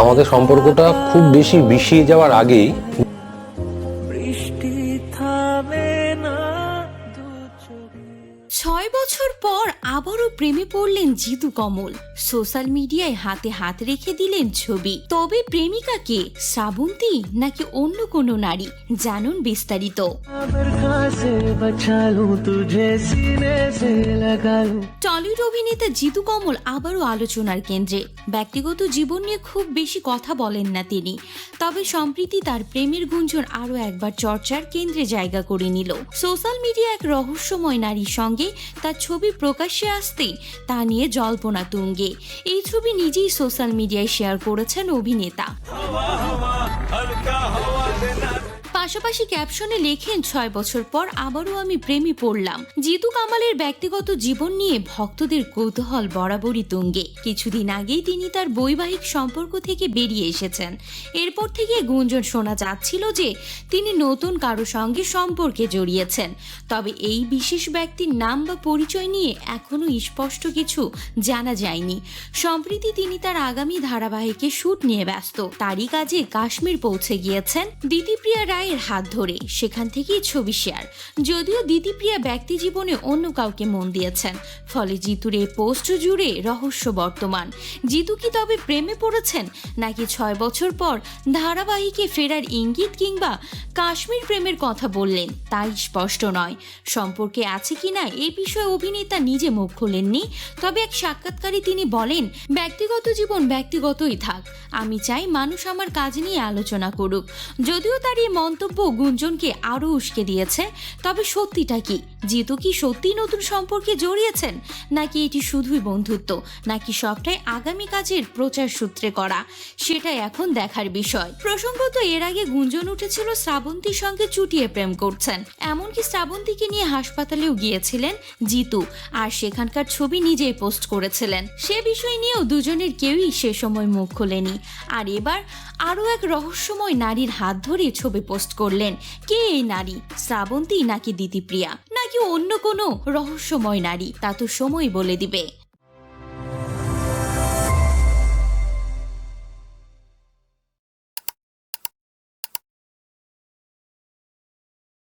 আমাদের সম্পর্কটা খুব বেশি বিষিয়ে যাওয়ার আগেই বৃষ্টি থামে বছর পর আবারও প্রেমে পড়লেন জিতু কমল। সোশ্যাল মিডিয়ায় হাতে হাত রেখে দিলেন ছবি। তবে প্রেমিকাকে শ্রাবন্তী নাকি অন্য কোনো নারী? জানুন বিস্তারিত। টলিউড অভিনেতা জিতু কমল আবারও আলোচনার কেন্দ্রে। ব্যক্তিগত জীবন নিয়ে খুব বেশি কথা বলেন না তিনি। তবে সম্প্রীতি তার প্রেমের গুঞ্জন আরও একবার চর্চার কেন্দ্রে জায়গা করে নিল। সোশ্যাল মিডিয়া এক রহস্যময় নারীর সঙ্গে তার ছবি প্রকাশ্যে আসতেই তা নিয়ে জল্পনা তুঙ্গে। এই ছবি নিজেই সোশ্যাল মিডিয়ায় শেয়ার করেছেন অভিনেতা। পাশাপাশি ক্যাপশনে লেখেন, ছয় বছর পর আবারও আমি প্রেমে পড়লাম। জিতু কামালের ব্যক্তিগত জীবন নিয়ে ভক্তদের কৌতূহল বরাবরই তুঙ্গে। কিছুদিন আগেই তিনি তার বৈবাহিক সম্পর্ক থেকে বেরিয়ে এসেছেন। এরপর থেকে গুঞ্জন শোনা যাচ্ছিল যে তিনি নতুন কারও সঙ্গে সম্পর্কে জড়িয়েছেন। তবে এই বিশেষ ব্যক্তির নাম বা পরিচয় নিয়ে এখনও স্পষ্ট কিছু জানা যায়নি। সম্প্রতি তিনি তার আগামী ধারাবাহিকে শুট নিয়ে ব্যস্ত। তারই কাজে কাশ্মীর পৌঁছে গিয়েছেন। দিতিপ্রিয়া রায়ের হাত ধরে সেখান থেকেই ছবি শেয়ার। যদিও দিতিপ্রিয়া ব্যক্তি জীবনে অন্য কাউকে মন দিয়েছেন, ফলে জিতুর এই পোস্ট জুড়ে রহস্য বর্তমান। জিতু কি তবে প্রেমে পড়েছেন, নাকি ছয় বছর পর ধারাবাহিকে ফেরার ইঙ্গিত কিংবা কাশ্মীর প্রেমের কথা বললেন, তাই স্পষ্ট নয়। সম্পর্কে আছে কিনা এ বিষয়ে অভিনেতা নিজে মুখ খোলেননি, তবে এক সাক্ষাৎকারে তিনি বলেন, ব্যক্তিগত জীবন ব্যক্তিগতই থাক। আমি চাই মানুষ আমার কাজ নিয়ে আলোচনা করুক। যদিও তার এই মন্তব্য গুঞ্জনকে আরও উস্কে দিয়েছে। তবে সত্যিটা কি? জিতু কি সত্যি নতুন সম্পর্কে জড়িয়েছেন? নাকি এটি শুধুই বন্ধুত্ব? নাকি সবটাই আগামী কাজের প্রচার সূত্রে করা? সেটাই এখন দেখার বিষয়। প্রসঙ্গত এর আগে গুঞ্জন উঠেছিল শ্রাবন্তীর সঙ্গে চুটিয়ে প্রেম করছেন। এমনকি শ্রাবন্তীকে নিয়ে হাসপাতালেও গিয়েছিলেন জিতু। আর সেখানকার ছবি নিজেই পোস্ট করেছিলেন। সে বিষয় নিয়েও দুজনের কেউই সে সময় মুখ খোলেনি। আর এবার আরও এক রহস্যময় নারীর হাত ধরে ছবি পোস্ট করলেন, কে এই নারী? শ্রাবন্তী নাকি দিতিপ্রিয়া? নাকি অন্য কোনো রহস্যময় নারী? তা তো সময় বলে দিবে।